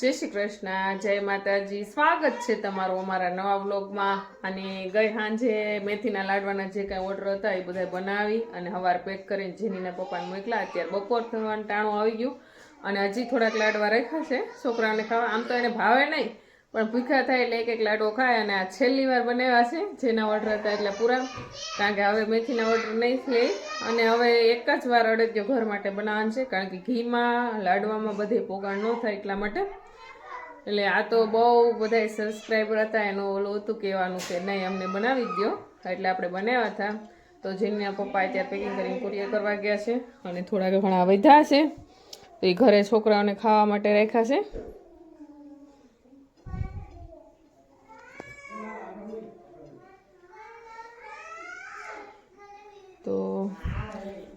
જય શ્રી કૃષ્ણ, જય માતાજી. સ્વાગત છે તમારું અમારા નવા વ્લોગમાં. અને ગઈ સાંજે મેથીના લાડવાના જે કાંઈ ઓર્ડર હતા એ બધા બનાવી અને હવાર પેક કરીને જીનીના પપ્પાને મોકલા. અત્યારે બપોર થવાનું ટાણું આવી ગયું અને હજી થોડાક લાડવા રાખ્યા છે. છોકરાઓને ખાવા આમ તો એને ભાવે નહીં, પણ ભૂખ્યા થાય એટલે એક એક લાડવો ખાય અને આ છેલ્લી વાર બનાવ્યા છે જેના ઓર્ડર હતા એટલે પૂરા. કારણ કે હવે મેથીના ઓર્ડર નહીં લે અને હવે એક જ વાર અડદિયો ઘર માટે બનાવવાનું છે. કારણ કે ઘીમાં, લાડવામાં બધે પોગાણ ન થાય એટલા માટે. એટલે આ તો બહુ બધા સબસ્ક્રાઈબર હતા, એનું ઓલું હતું કહેવાનું કે નહીં, અમને બનાવી દો એટલે આપણે બનાવ્યા હતા. તો જેમના પપ્પા અત્યારે પેકિંગ કરીને કુરિયર કરવા ગયા છે અને થોડાક ઘણા વધ્યા છે. તો એ ઘરે છોકરાઓને ખાવા માટે રાખ્યા છે તો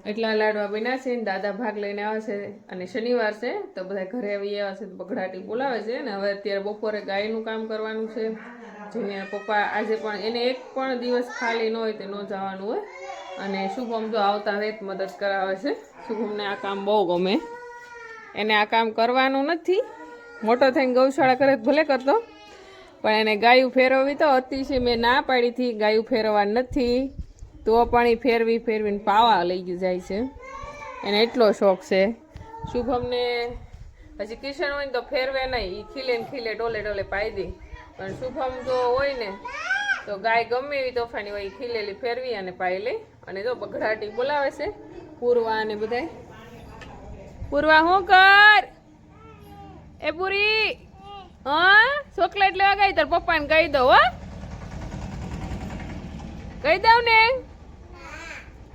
એટલા લાડવા બન્યા છે ને દાદા ભાગ લઈને આવે છે અને શનિવાર છે, તો બધા ઘરે આવી આવ્યા છે, તો બગડાટી બોલાવે છે ને હવે અત્યારે બપોરે ગાયનું કામ કરવાનું છે, જેને પપ્પા આજે પણ એને એક પણ દિવસ ખાલી ન હોય તે ન જવાનું હોય. અને શુભમ તો આવતા વેત મદદ કરાવે છે. શુભમને આ કામ બહુ ગમે. એને આ કામ કરવાનું નથી. મોટો થઈને ગૌશાળા કરે ભલે કરતો. પણ એને ગાયું ફેરવવી તો અતિશય મેં ના પાડી હતી ગાયું ફેરવવા નથી. તો પણ એ ફેરવી ફેરવીને પાવા લઈ જાય છે. એને એટલો શોખ છે. શુભમને પછી કિશન હોય ને તો ફેરવે નહીં. એ ખીલે ને ખીલે, ડોલે ડોલે પાઈ દે. પણ શુભમ જો હોય ને તો ગાય ગમે એવી તોફાની હોય એ ખીલેલી ફેરવી અને પાઈ લઈ અને જો બગડાટી બોલાવે છે, પૂરવા અને બધાય. પૂરવા હું કર? એ પૂરી? હા? ચોકલેટ લેવા ગઈ તાર પપ્પાને કહી દઉં, હો. કહી દઉં ને.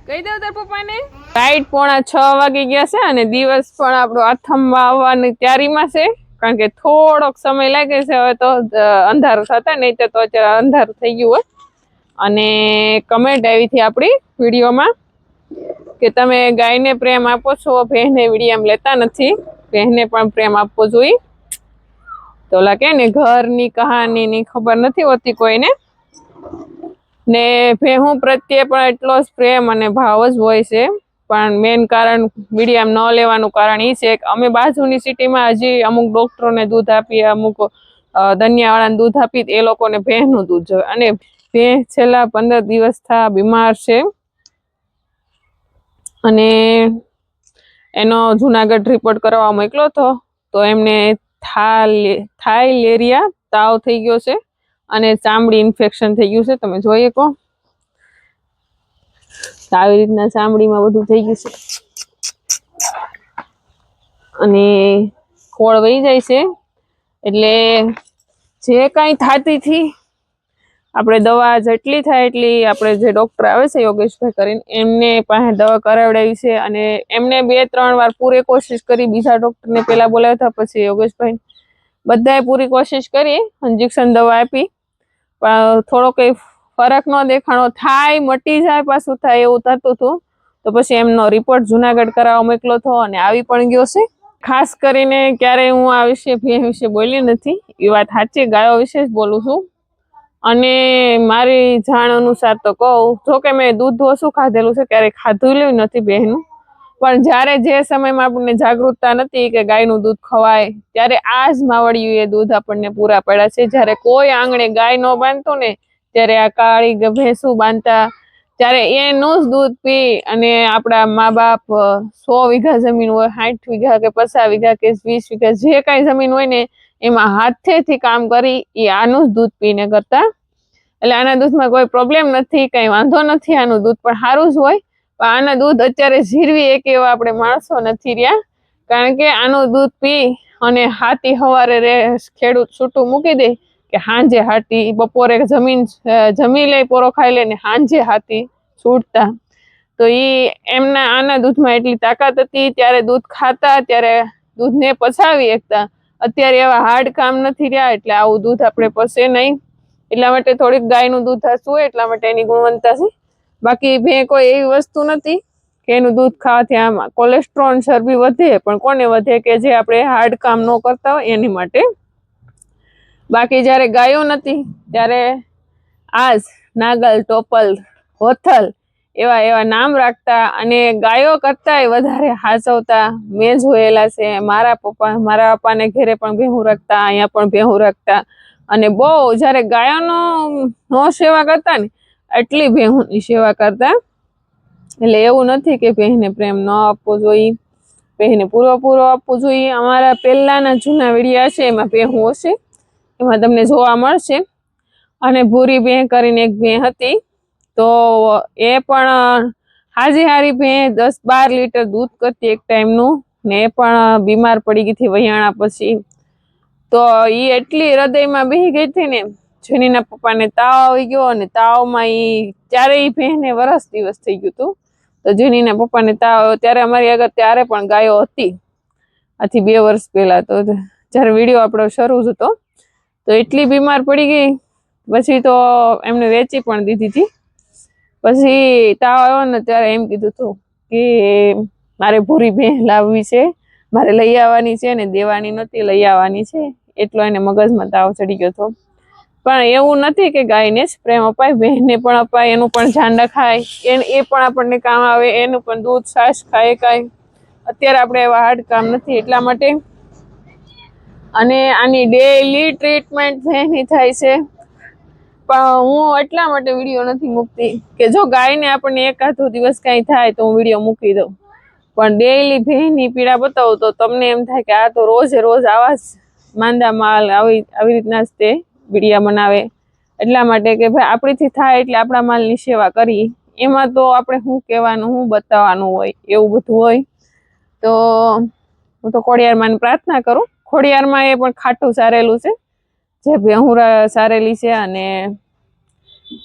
કહી દઉં તાર પપ્પાને? રાઈટ પોણા છ વાગી ગયા છે અને દિવસ પણ આપણો આથમવા આવવાની તૈયારીમાં છે. કારણ કે થોડોક સમય લાગે છે હવે તો અંધારું થતા નહીં તો અત્યારે અંધારું થઈ ગયું હોય. અને કમેન્ટ આવી હતી આપણી વિડીયોમાં કે તમે ગાયને પ્રેમ આપો છો બહેને વિડીયામ લેતા નથી. બહેને પણ પ્રેમ આપવો જોઈએ. તો કે ને ઘરની કહાનીની ખબર નથી હોતી કોઈને. ને ભેહું પ્રત્યે પણ એટલો જ પ્રેમ અને ભાવ જ હોય છે. પણ મેન કારણ મીડિયમ ન લેવાનું કારણ એ છે કે અમે બાજુની સિટીમાં હજી અમુક ડૉક્ટરોને દૂધ આપીએ, અમુક ધનિયાવાળાને દૂધ આપી એ લોકોને ભેંનું દૂધ જોઈએ. અને ભેં છેલ્લા પંદર દિવસ થા બીમાર છે. અને એનો જુનાગઢ રિપોર્ટ કરવા મોકલો હતો, તો એમને થાલે, થાઇલેરિયા તાવ થઈ ગયો છે. અને ચામડી ઇન્ફેક્શન થઈ ગયું છે. તમે જોઈએ કો આવી રીતના ચામડીમાં બધું થઈ ગયું છે. અને ખોળ વહી જાય છે. એટલે જે કાંઈ થતી હતી, આપણે દવા જેટલી થાય એટલી આપણે જે ડોક્ટર આવે છે, યોગેશભાઈ કરીને, એમને પાસે દવા કરાવડાવી છે. અને એમને બે, ત્રણ વાર પૂરી કોશિશ કરી. બીજા ડોક્ટરને પહેલાં બોલાવ્યા હતા, પછી યોગેશભાઈ બધાએ પૂરી કોશિશ કરી ઇન્જેક્શન દવા આપી. થોડો કઈ ફરક ન દેખાણો, થાય, મટી જાય, પાછું થાય એવું થતું હતું. તો પછી એમનો રિપોર્ટ જુનાગઢ કરાવવા મોકલો હતો અને આવી પણ ગયો છે. ખાસ કરીને ક્યારેય હું આ વિશે, ભેં વિશે બોલી નથી. એ વાત સાચી, ગાયો વિશે જ બોલું છું. અને મારી જાણ અનુસાર તો કહું, જો કે મેં દૂધ ઓછું ખાધેલું છે, ક્યારેય ખાધેલું નથી બહેનું. પણ જ્યારે જે સમયમાં આપણને જાગૃતતા નથી કે ગાયનું દૂધ ખવાય, ત્યારે આ જ માવડિયું એ દૂધ આપણને પૂરા પડ્યા છે. જ્યારે કોઈ આંગણે ગાય ન બાંધતું ને, ત્યારે આ કાળી ભેંસુ બાંધતા, ત્યારે એનું જ દૂધ પી અને આપણા મા બાપ સો વીઘા જમીન હોય, સાઠ વીઘા કે પચાસ વીઘા કે વીસ વીઘા જે કાંઈ જમીન હોય ને, એમાં હાથેથી કામ કરી એ આનું જ દૂધ પીને કરતા. એટલે આના દૂધમાં કોઈ પ્રોબ્લેમ નથી, કઈ વાંધો નથી આનું દૂધ, પણ સારું જ હોય. પણ આના દૂધ અત્યારે જીરવી એક એવા આપણે માણસો નથી રહ્યા. કારણ કે આનું દૂધ પી અને હાથી હવારે રે ખેડૂત છૂટું મૂકી દે કે હાંજે હાથી બપોરે જમીન, જમી લે, પોરો ખાઈ લે ને હાંજે હાથી છૂટતા. તો એ એમના આના દૂધમાં એટલી તાકાત હતી, ત્યારે દૂધ ખાતા, ત્યારે દૂધને પચાવી એકતા. અત્યારે એવા હાર્ડ કામ નથી રહ્યા, એટલે આવું દૂધ આપણે પસે નહીં. એટલા માટે થોડીક ગાયનું દૂધ હસવું એટલા માટે એની ગુણવત્તા છે. બાકી ભે કોઈ એવી વસ્તુ નથી કે એનું દૂધ ખાવાથી આમાં કોલેસ્ટ્રોલ ચરબી વધે, પણ કોને વધે કે જે આપણે હાર્ડ કામ ન કરતા હોય એની માટે. બાકી જ્યારે ગાયો નથી, ત્યારે આજ નાગલ, ટોપલ, હોથલ એવા એવા નામ રાખતા અને ગાયો કરતાંય વધારે હાચવતા મેં જોયેલા છે. મારા પપ્પા, મારા પપ્પાને ઘેરે પણ ભેહું રાખતા, અહીંયા પણ ભેહું રાખતા. અને બહુ જ્યારે ગાયોનો નો સેવા કરતા ને એટલી બહેનોની સેવા કરતા. એટલે એવું નથી કે ભેહને પ્રેમ ન આપવો જોઈએ. બહેને પૂરો પૂરો આપવો જોઈએ. અમારા પહેલાના જૂના વિડીયા છે, એમાં ભેહું હશે. એમાં તમને જોવા મળશે. અને ભૂરી ભેં કરીને એક બહેન હતી. તો એ પણ હાજી હારી ભેં દસ બાર લીટર દૂધ કરતી એક ટાઈમનું. ને એ પણ બીમાર પડી ગઈ હતી વહિયાણા પછી. તો એ એટલી હૃદયમાં બેહી ગઈ હતી ને જેનીના પપ્પાને તાવ આવી ગયો અને તાવમાં એ ચારેય બહેને વરસ દિવસ થઈ ગયું હતું. તો જેનીના પપ્પાને તાવ ત્યારે અમારી આગળ ત્યારે પણ ગાયો હતી. આથી બે વર્ષ પહેલાં તો જ્યારે વીડિયો આપણો શરૂ જ હતો. તો એટલી બીમાર પડી ગઈ. પછી તો એમને વેચી પણ દીધી હતી. પછી તાવ આવ્યો ને ત્યારે એમ કીધું હતું કે મારે ભૂરી ભેં લાવવી છે. મારે લઈ આવવાની છે ને દેવાની નથી, લઈ આવવાની છે. એટલો એને મગજમાં તાવ ચડી ગયો હતો. પણ એવું નથી કે ગાયને જ પ્રેમ અપાય, બહેનને પણ અપાય, એનું પણ ધ્યાન રખાય એ પણ આપણને કામ આવે, એનું પણ દૂધ, છાશ ખાય કાંઈ. અત્યારે આપણે એવા હાર્ડ કામ નથી, એટલા માટે. અને આની ડેઈલી ટ્રીટમેન્ટ બહેની થાય છે, પણ હું એટલા માટે વીડિયો નથી મૂકતી કે જો ગાયને આપણને એકાદો દિવસ કાંઈ થાય તો હું વીડિયો મૂકી દઉં. પણ ડેઈલી ભેંની પીડા બતાવું તો તમને એમ થાય કે આ તો રોજે રોજ આવા જ માંદા માલ આવી આવી રીતના જ તે વિડીયા બનાવે. એટલા માટે કે ભાઈ આપણીથી થાય એટલે આપણા માલની સેવા કરી. એમાં તો આપણે શું કહેવાનું, શું બતાવવાનું હોય, એવું બધું હોય. તો હું તો ખોડિયારમાંની પ્રાર્થના કરું. ખોડિયારમાં એ પણ ખાટું સારેલું છે. જે ભેહુરા સારેલી છે અને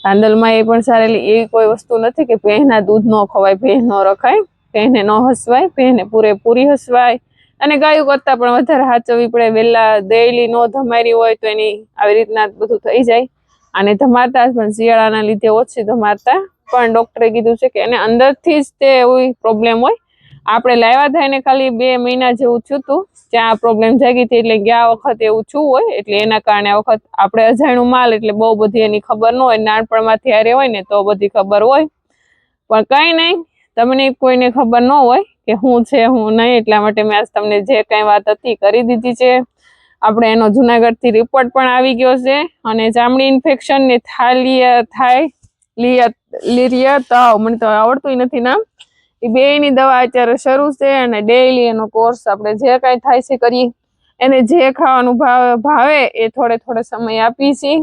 તાંદલમાં એ પણ સારેલી. એવી કોઈ વસ્તુ નથી કે ભેંના દૂધ ન ખવાય ભેહ ન રખાય ભેંને ન હસવાય ભેંને પૂરેપૂરી હસવાય. અને ગાયું કરતાં પણ વધારે હાચવવી પડે વહેલા દેયલી નો ધમારી હોય તો એની આવી રીતના બધું થઈ જાય. અને ધમારતા પણ શિયાળાના લીધે ઓછી ધમારતા. પણ ડૉક્ટરે કીધું છે કે એને અંદરથી જ તે એવી પ્રોબ્લેમ હોય. આપણે લાવ્યા થાય ને ખાલી બે મહિના જેવું થયું હતું ત્યાં પ્રોબ્લેમ જાગી હતી એટલે ગયા વખત એવું છું હોય. એટલે એના કારણે આ વખત આપણે અજાણ્યું માલ એટલે બહુ બધી એની ખબર ન હોય. નાનપણમાંથી હારે હોય ને તો બધી ખબર હોય. પણ કંઈ નહીં, તમને કોઈને ખબર ન હોય. કે હું છે, હું નહીં, એટલા માટે મેં આજ તમને જે કંઈ વાત હતી કરી દીધી છે. આપણે એનો જુનાગઢથી રિપોર્ટ પણ આવી ગયો છે અને ચામડી ઇન્ફેક્શન થાલિયા, થાય, લિયા, લીરિયા, તાવ, મને તો આવડતું નથી નામ. એ બેયની દવા અત્યારે શરૂ છે અને ડેઈલી એનો કોર્સ આપણે જે કાંઈ થાય છે કરીએ. એને જે ખાવાનું ભાવે ભાવે એ થોડે થોડે સમય આપીએ છીએ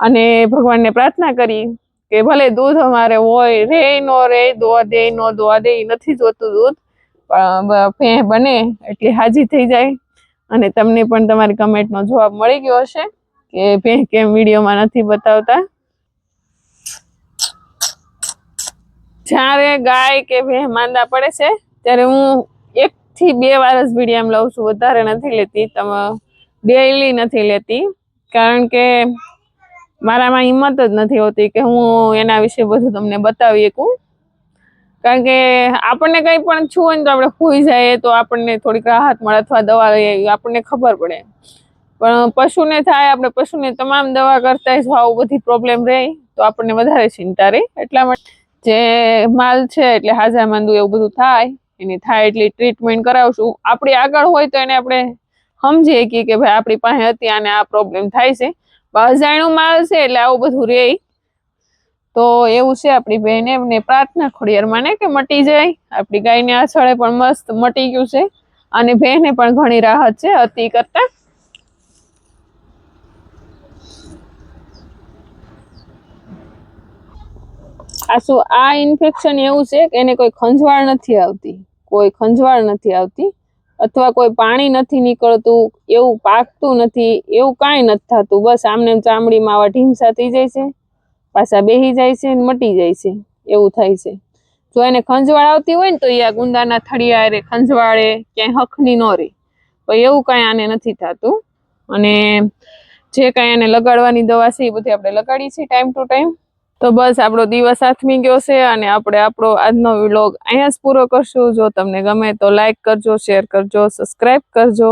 અને ભગવાનને પ્રાર્થના કરી કે ભલે દૂધ અમારે હોય, રે નો રે દોવા દે નો દોવા દે નથી જોતું દૂધ. ભેં બને એટલી હાજી થઈ જાય. અને તમને પણ તમારી કમેન્ટનો જવાબ મળી ગયો હશે કે ભેં કેમ વિડીયોમાં નથી બતાવતા. જ્યારે ગાય કે ભેં માંદા પડે છે, ત્યારે હું એક થી બે વાર જ વિડીયામ લઉં છું. વધારે નથી લેતી, તમે ડેઈલી નથી લેતી. કારણ કે મારામાં હિંમત જ નથી હોતી કે હું એના વિશે બધું તમને બતાવી શકું. કારણ કે આપણને કંઈ પણ છું હોય ને તો આપણે ખોઈ જઈએ તો આપણને થોડીક રાહત મળે અથવા દવા લઈએ આપણને ખબર પડે. પણ પશુને થાય, આપણે પશુને તમામ દવા કરતા જો આવું બધી પ્રોબ્લેમ રહે, તો આપણને વધારે ચિંતા રહે. એટલા માટે જે માલ છે, એટલે હાજર માંદું એવું બધું થાય, એની થાય એટલી ટ્રીટમેન્ટ કરાવશું. આપણી આગળ હોય તો એને આપણે સમજીએ કે ભાઈ આપણી પાસે હતી અને આ પ્રોબ્લેમ થાય છે. અજાણ્યું માલ છે એટલે આવું બધું રે. તો એવું છે આપણી બહેને એમને પ્રાર્થના ખોડિયાર માને કે મટી જાય. આપણી ગાયને આછળે પણ મસ્ત મટી ગયું છે. અને બહેને પણ ઘણી રાહત છે અતિ કરતા. આ શું, આ ઇન્ફેક્શન એવું છે કે એને કોઈ ખંજવાળ નથી આવતી? કોઈ ખંજવાળ નથી આવતી? અથવા કોઈ પાણી નથી નીકળતું, એવું પાકતું નથી, એવું કાંઈ નથી થતું. બસ આમને ચામડીમાં આવા ઢીમસા થઈ જાય છે, પાછા બેહી જાય છે ને મટી જાય છે, એવું થાય છે. જો એને ખંજવાળ આવતી હોય ને તો એ આ ગુંદાના થળિયા રે, ખંજવાળે, ક્યાંય હખની ન રહે તો એવું કાંઈ આને નથી થતું. અને જે કાંઈ એને લગાડવાની દવા છે એ બધી આપણે લગાડીએ છીએ ટાઈમ ટુ ટાઈમ. તો બસ આપણો દિવસ આથમી ગયો છે અને આપણે આપણો આજનો વ્લોગ અહીંયા જ પૂરો કરશું. જો તમને ગમે તો લાઈક કરજો શેર કરજો સબસ્ક્રાઈબ કરજો.